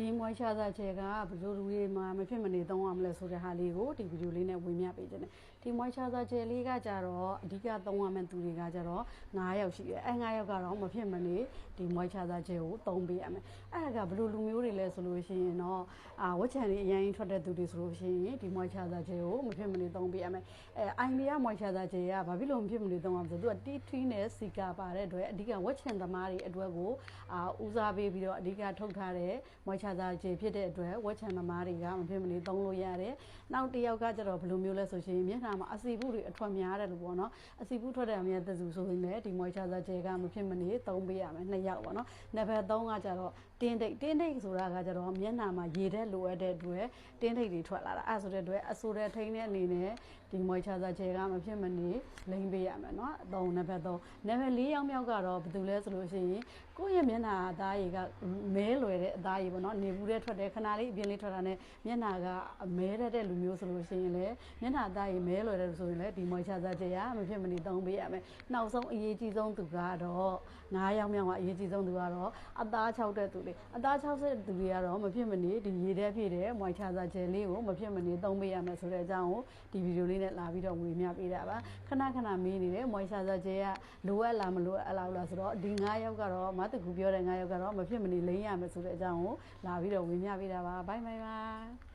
ဒီမွိုင်းချာသာချေကဘယ်လိုလူတွေမှာမဖြစ်မနေသုံး ရမလဲဆိုတဲ့ဟာလေးကိုဒီဗီဒီယိုလေးနဲ့ဝင်ပြပေးခြင်းတယ်ဒီမွိုင်းချာသာချေလေးကကြတော့အဓိကသုံးရမယ့်သူတွေကကြတော့9ယောက်ရှိတယ်အဲ9ယောက်ကတော့မဖြစ်မနေဒီမွိုင်းချာသာချေကိုသုံးပေးရမယ်အဲ့ဒါကဘယ်လိုလူမျိုးတွေလဲဆိုလို့ရှိရင်တော့အာဝက်ချန်လေးအရင်ထွက်တဲ့သူတွေဆိုလို့ရှိရင်ဒီမွိုင်းချာသာချေကိုမဖြစ်မနေသုံးပေးရမယ်အဲအိုင်မီယာမွိုင်းချာသာချေကဘာဖြစ်လို့မဖြစ်မနေသုံးရမလဲဆိုတော့သူကတီထရီနဲ့စီကာပါတဲ့အတွက်အဓိကဝက်ချန်သမားတွေအတွက်ကိုအာဦးစားပေးပြီးတော့အဓိကထုတ်ထားတဲ့မွိုင်းချာသာချေဖြစ်တဲ့အတွက်ဝက်ချန်သမားတွေကမဖြစ်မနေသုံးလို့ရတယ်နောက်တစ်ယောက်ကကျတော့ဘယ်လိုမျိုးလဲဆိုရှင်မျက်နှာမှာအစီဘူးတွေအထွက်များတယ်လို့ပေါ့နော်အစီဘူးထွက်တဲ့အမြဲတစုဆိုရင်လည်းဒီမွိုင်းချာသာချေကမဖြစ်မနေသုံးပေးရမယ်နှစ်ယောက်ပေါ့နော်နံပါတ်3ကကျတော့ တင်းတိတ်တင်းတိတ်ဆိုတာကကျတော့မျက်နှာမှာရေတဲ့လိုအပ်တဲ့အတွက်တင်းတိတ်တွေထွက်လာတာအဲဆိုတဲ့အတွက်အဆိုတဲ့ထိန်းတဲ့အနေနဲ့ဒီမွိုင်းချာသာချေကမဖြစ်မနေလိမ့်ပေးရမယ်နော်အသုံးနံပါတ်3နံပါတ်4ယောက်မြောက်ကတော့ဘယ်သူလဲဆိုလို့ရှိရင်ကိုယ့်ရဲ့မျက်နှာအသားရည်ကမဲလွယ်တဲ့အသားရည်ပေါ့နော်နေဘူးတဲ့ထွက်တယ်ခဏလေးအပြင်လေးထွက်တာနဲ့မျက်နှာကမဲတဲ့တဲ့လူမျိုးဆိုလို့ရှိရင်လည်းမျက်နှာအသားရည်မဲလွယ်တဲ့ဆိုရင်လည်းဒီမွိုင်းချာသာချေကမဖြစ်မနေသုံးပေးရမယ်နောက်ဆုံးအရေးကြီးဆုံးသူကတော့9ယောက်မြောက်ကအရေးကြီးဆုံးသူကတော့အသား6တဲ့သူတွေအသား6တဲ့သူတွေကတော့မဖြစ်မနေဒီရေတဲ့ဖြစ်တဲ့မွိုင်းချာသာချေလေးကိုမဖြစ်မနေသုံးပေးရမယ်ဆိုတဲ့အကြောင်းကိုဒီဗီဒီယိုလေးနဲ့လာပြီးတော့ဝေမျှပေးတာပါခဏခဏမေးနေတယ်မွိုင်းချာသာချေကလိုအပ်လားမလိုအပ်လားလားဆိုတော့ဒီ9ယောက်ကတော့မတကူပြောတဲ့9ယောက်ကတော့မဖြစ်မနေလိမ့်ရမယ်ဆိုတဲ့အကြောင်းကိုလာပြီးတော့ဝေမျှပေးတာပါဘိုင်ဘိုင်ပါ